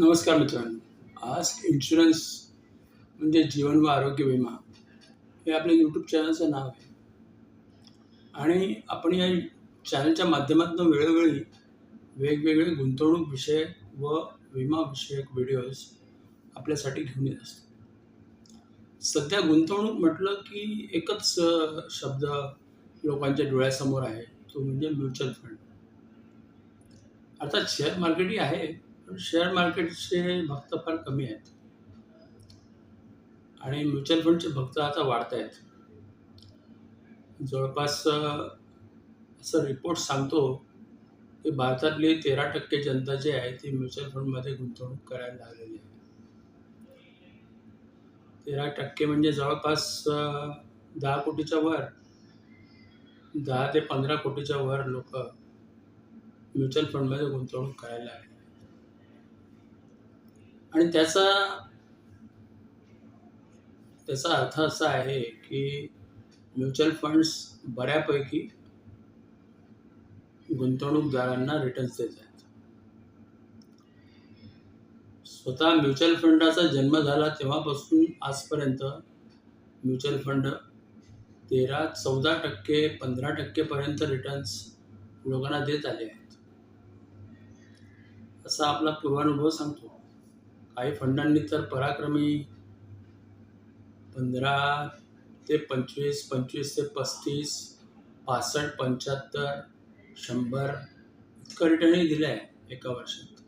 नमस्कार मित्रांनो. आज इन्शुरन्स म्हणजे जीवन व आरोग्य विमा हे आपल्या यूट्यूब चॅनलचं नाव आहे. आणि आपण या चॅनलच्या माध्यमातून वेळोवेळी वेगवेगळे गुंतवणूक विषय व विमा विषयक व्हिडिओज आपल्यासाठी घेऊन येत असतो. सध्या गुंतवणूक म्हटलं की एकच शब्द लोकांच्या डोळ्यासमोर आहे तो म्हणजे म्युच्युअल फंड. अर्थात शेअर मार्केटही आहे शेअर मार्केटचे भक्त फार कमी आहेत. आणि म्युच्युअल फंडचे भक्त आता वाढत आहेत. जवळपास असं रिपोर्ट सांगतो की भारतातली तेरा टक्के जनता जी आहे ती म्युच्युअल फंडमध्ये गुंतवणूक करायला लागलेली आहे. तेरा टक्के म्हणजे जवळपास दहा कोटीच्या वर दहा ते पंधरा कोटीच्या वर लोक म्युच्युअल फंडमध्ये गुंतवणूक करायला आहे आणि त्याचा त्याचा अर्थ असा आहे की म्युच्युअल फंड्स बऱ्यापैकी गुंतवणूकदारांना रिटर्न्स देत आहेत. स्वतः म्युच्युअल फंडाचा जन्म झाला तेव्हापासून आजपर्यंत म्युच्युअल फंड तेरा चौदा टक्के पंधरा टक्केपर्यंत रिटर्न्स लोकांना देत आले आहेत. असा आपला पूर्वानुभव सांगतो. काही फंडांनी तर पराक्रमी पंधरा ते पंचवीस पंचवीस ते पस्तीस पासष्ट पंच्याहत्तर शंभर इतकं रिटर्नही दिलं आहे एका वर्षात.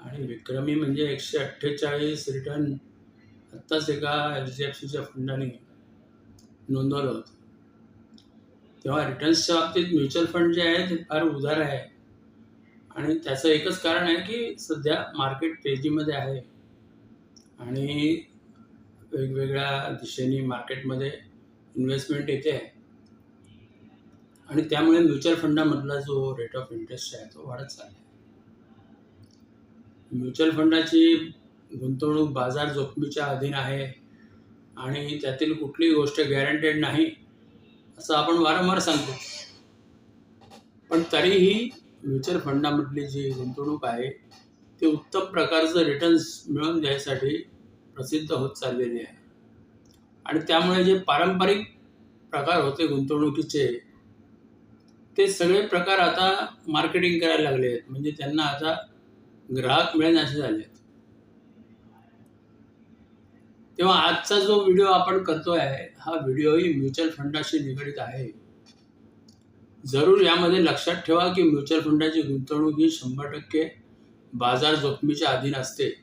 आणि विक्रमी म्हणजे एकशे अठ्ठेचाळीस रिटर्न आत्ताच एका एच डी एफ सीच्या फंडाने नोंदवलं होतं. तेव्हा रिटर्न्सच्या बाबतीत म्युच्युअल फंड जे आहे ते फार उदार आहे. आणि त्याचं एकच कारण आहे की सध्या मार्केट तेजीमध्ये आहे. आणि वेगवेगळ्या दिशेने मार्केटमध्ये इन्व्हेस्टमेंट येते. आहे आणि त्यामुळे म्युच्युअल फंडामधला जो रेट ऑफ इंटरेस्ट आहे तो वाढत चालला आहे म्युच्युअल फंडाची गुंतवणूक बाजार जोखमीच्या अधीन आहे. आणि त्यातील कुठलीही गोष्ट गॅरंटेड नाही असं आपण वारंवार सांगतो. पण तरीही म्युच्युअल फंडामधली जी गुंतवणूक आहे ती उत्तम प्रकारचं रिटर्न्स मिळवून द्यायसाठी प्रसिद्ध होत चाललेली आहे. आणि त्यामुळे जे पारंपरिक प्रकार होते गुंतवणुकीचे ते सगळे प्रकार आता मार्केटिंग करायला लागले आहेत. म्हणजे त्यांना आता ग्राहक मिळण्याचे झाले आहेत. तेव्हा आजचा जो व्हिडिओ आपण करतोय हा व्हिडिओही म्युच्युअल फंडाशी निगडीत आहे. जरूर यामध्ये लक्षात ठेवा की म्युच्युअल फंडाची गुंतवणूक ही शंभर टक्के बाजार जोखमीच्या अधीन असते.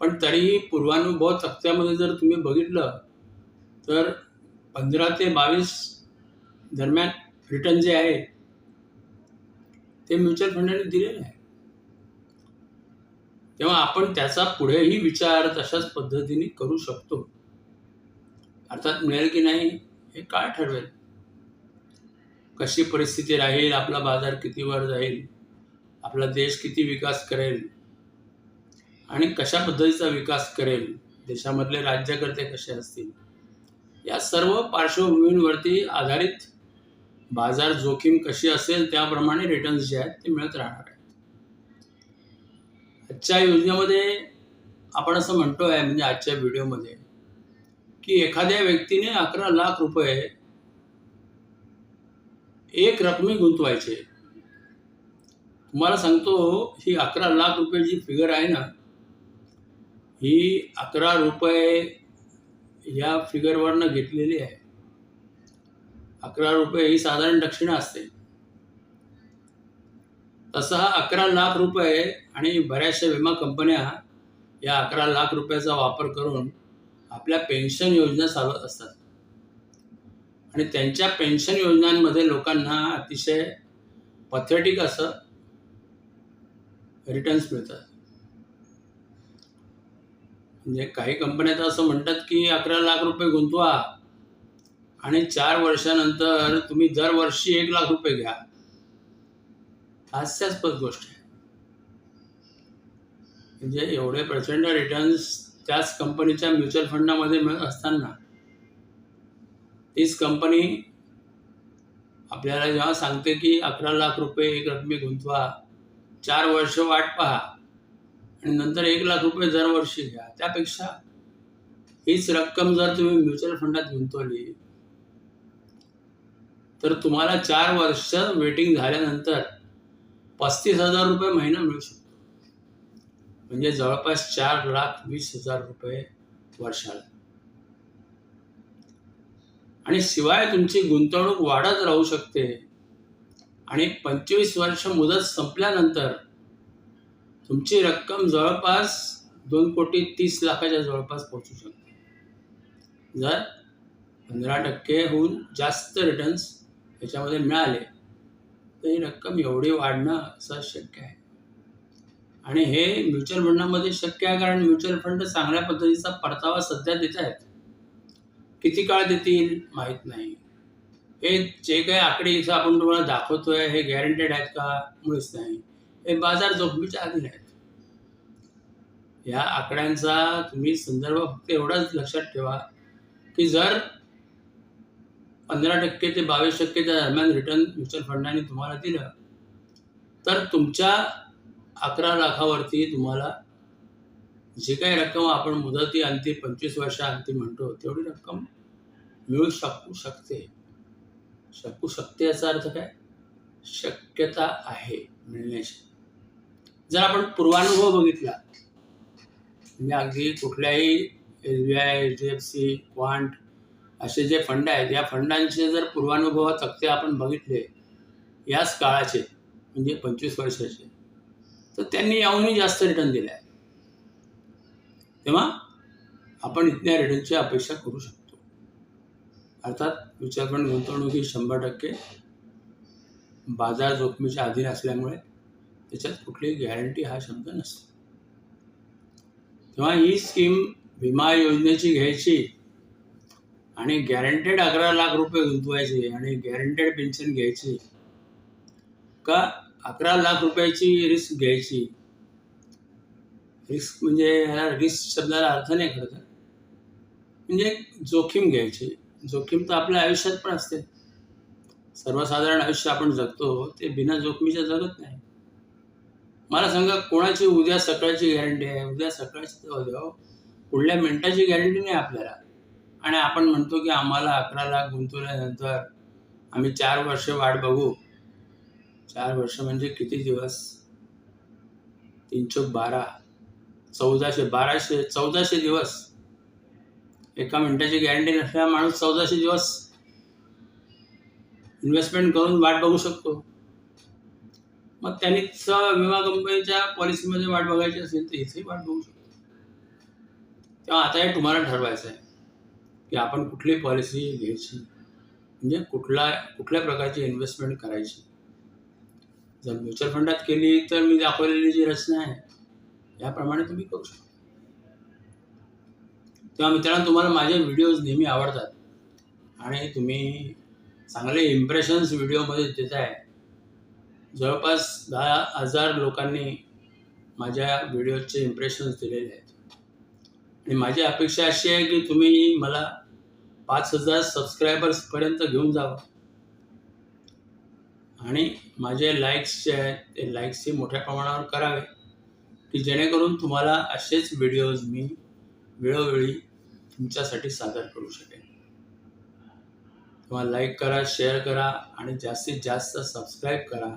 पण तरीही पूर्वानुभव तक्त्यामध्ये जर तुम्ही बघितलं तर पंधरा ते बावीस दरम्यान रिटर्न जे आहे ते म्युच्युअल फंडाने दिलेले आहे. तेव्हा आपण त्याचा पुढेही विचार तशाच पद्धतीने करू शकतो. अर्थात मिळेल की नाही हे काय ठरवेल? कशी परिस्थिती राहील आपला बाजार किती वर जाईल आपला देश किती विकास करेल आणि कशा पद्धतीचा विकास करेल देशामधले राज्यकर्ते कसे असतील या सर्व पार्श्वभूमींवरती आधारित बाजार जोखीम कशी असेल त्याप्रमाणे रिटर्न्स जे आहेत ते मिळत राहणार आहेत. आजच्या योजनेमध्ये आपण असं म्हणतो आहे म्हणजे आजच्या व्हिडिओमध्ये की एखाद्या व्यक्तीने अकरा लाख रुपये एक रकमी गुंतवायचे. तुम्हाला सांगतो ही अकरा लाख रुपये फिगर आहे ना ही अकरा रुपये या फिगरवरनं घेतलेली आहे. अकरा रुपये ही साधारण दक्षिणा असते. तसा हा अकरा लाख रुपये आणि बऱ्याचशा विमा कंपन्या या अकरा लाख रुपयाचा वापर करून आपल्या पेन्शन योजना चालवत असतात. आणि त्यांच्या पेन्शन योजनांमध्ये लोकांना अतिशय पथेटिक असं रिटर्न्स मिळतात. म्हणजे काही कंपन्या तर असं म्हणतात की अकरा लाख रुपये गुंतवा आणि चार वर्षानंतर तुम्ही दरवर्षी एक लाख रुपये घ्या. हास्यास्पद गोष्ट आहे. म्हणजे एवढे प्रचंड रिटर्न्स त्याच कंपनीच्या म्युच्युअल फंडामध्ये मिळत असताना तीच कंपनी आपल्याला जेव्हा सांगते की अकरा लाख रुपये एक रकमी गुंतवा चार वर्ष वाट पहा आणि नंतर एक लाख रुपये दरवर्षी घ्या. त्यापेक्षा हीच रक्कम जर तुम्ही म्युच्युअल फंडात गुंतवली तर तुम्हाला चार वर्ष वेटिंग झाल्यानंतर पस्तीस हजार रुपये महिना मिळू शकतो. म्हणजे जवळपास चार लाख वीस हजार रुपये वर्षाला. आणि शिवाय तुमची गुंतवणूक वाढत राहू शकते. आणि पंचवीस वर्ष मुदत संपल्यानंतर तुमची रक्कम जवळपास दोन कोटी तीस लाखाच्या जवळपास पोहोचू शकते. जर पंधरा टक्केहून जास्त रिटर्न्स याच्यामध्ये मिळाले तर ही रक्कम एवढी वाढणं असं शक्य आहे. आणि हे म्युच्युअल फंडामध्ये शक्य आहे कारण म्युच्युअल फंड चांगल्या पद्धतीचा परतावा सध्या देत आहेत. किती काळ देतील माहीत नाही. हे जे काही आकडे इथं आपण तुम्हाला दाखवतोय हे गॅरंटेड आहेत का? मुळीच नाही. हे बाजार जोखमीच्या अधीन आहेत. या आकड्यांचा तुम्ही संदर्भ फक्त एवढाच लक्षात ठेवा की जर पंधरा टक्के ते बावीस टक्केच्या दरम्यान रिटर्न म्युच्युअल फंडाने तुम्हाला दिलं तर तुमच्या अकरा लाखावरती तुम्हाला जी काही रक्कम आपण मुदती अंती पंचवीस वर्षाअंती म्हणतो तेवढी रक्कम मिळू शकू शकते. शकू शकते याचा अर्थ काय? शक्यता आहे मिळण्याची. जर आपण पूर्वानुभव बघितला म्हणजे अगदी कुठल्याही S B I H D F C Quant असे जे फंड आहेत या फंडांचे जर पूर्वानुभव तक्ते आपण बघितले याच काळाचे म्हणजे पंचवीस वर्षाचे तर त्यांनी याहूनही जास्त रिटर्न दिले आहे तेव्हा आपण इथल्या रिटर्नची अपेक्षा करू शकतो. अर्थात म्युच्युअल फंड गुंतवणूक ही शंभर टक्के बाजार जोखमीच्या अधीन असल्यामुळे त्याच्यात कुठलीही गॅरंटी हा शब्द नसतो. तेव्हा ही स्कीम विमा योजनेची घ्यायची आणि गॅरंटेड अकरा लाख रुपये गुंतवायचे आणि गॅरंटेड पेन्शन घ्यायची का अकरा लाख रुपयाची रिस्क घ्यायची रिस्क म्हणजे ह्या रिस्क शब्दाला अर्थ नाही खरं तर. म्हणजे जोखीम घ्यायची. जोखीम तर आपल्या आयुष्यात पण असते. सर्वसाधारण आयुष्य आपण जगतो ते बिना जोखमीच्या जगत नाही. मला सांगा कोणाची उद्या सकाळची गॅरंटी आहे? उद्या सकाळची तर हो. पुढल्या मिनिटाची गॅरंटी नाही आपल्याला. आणि आपण म्हणतो की आम्हाला अकरा लाख गुंतवल्यानंतर आम्ही चार वर्ष वाट बघू. चार वर्ष म्हणजे किती दिवस? तीनशे बारा. चौदाशे बाराशे चौदाशे दिवस. एका मिनिटाची गॅरंटी नसल्या माणूस चौदाशे दिवस इन्व्हेस्टमेंट करून वाट बघू शकतो. मग त्यांनीच विमा कंपनीच्या पॉलिसीमध्ये वाट बघायची असेल तर इथेही वाट बघू शकतो. तेव्हा आता हे तुम्हाला ठरवायचं आहे की आपण कुठली पॉलिसी घ्यायची. म्हणजे कुठला कुठल्या प्रकारची इन्व्हेस्टमेंट करायची. जर म्युच्युअल फंडात केली तर मी दाखवलेली जी रचना आहे याप्रमाणे तुम्ही करू शकता. तेव्हा मित्रांनो तुम्हाला माझे व्हिडिओज नेहमी आवडतात. आणि तुम्ही चांगले इम्प्रेशन्स व्हिडिओमध्ये देत आहे जवळपास दहा हजार लोकांनी माझ्या व्हिडिओचे इम्प्रेशन्स दिलेले आहेत. आणि माझी अपेक्षा अशी आहे की तुम्ही मला पाच हजार सबस्क्रायबर्सपर्यंत घेऊन जावं. आणि माझे लाईक्स जे आहेत ते लाईक्सही मोठ्या प्रमाणावर करावे. की जेणेकरून तुम्हाला असेच व्हिडिओज मी वेळोवेळी तुमच्यासाठी सादर करू शकेन. तेव्हा लाईक करा शेअर करा आणि जास्तीत जास्त सबस्क्राईब करा.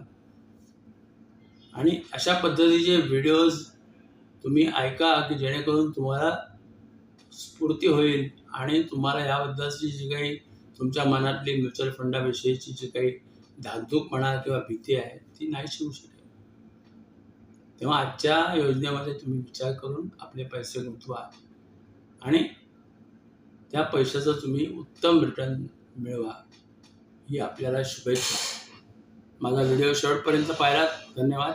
आणि अशा पद्धतीचे व्हिडिओज तुम्ही ऐका की जेणेकरून तुम्हाला स्फूर्ती होईल आणि तुम्हाला याबद्दलची जी काही तुमच्या मनातली म्युच्युअल फंडाविषयीची जी काही धाकधूक म्हणा किंवा भीती आहे ती नाही शिवू शकेल. तेव्हा आजच्या योजनेमध्ये तुम्ही विचार करून आपले पैसे गुंतवा. आणि त्या पैशाचं तुम्ही उत्तम रिटर्न मिळवा. ही आपल्याला शुभेच्छा. माझा व्हिडिओ शेवटपर्यंत पाहिलात. धन्यवाद.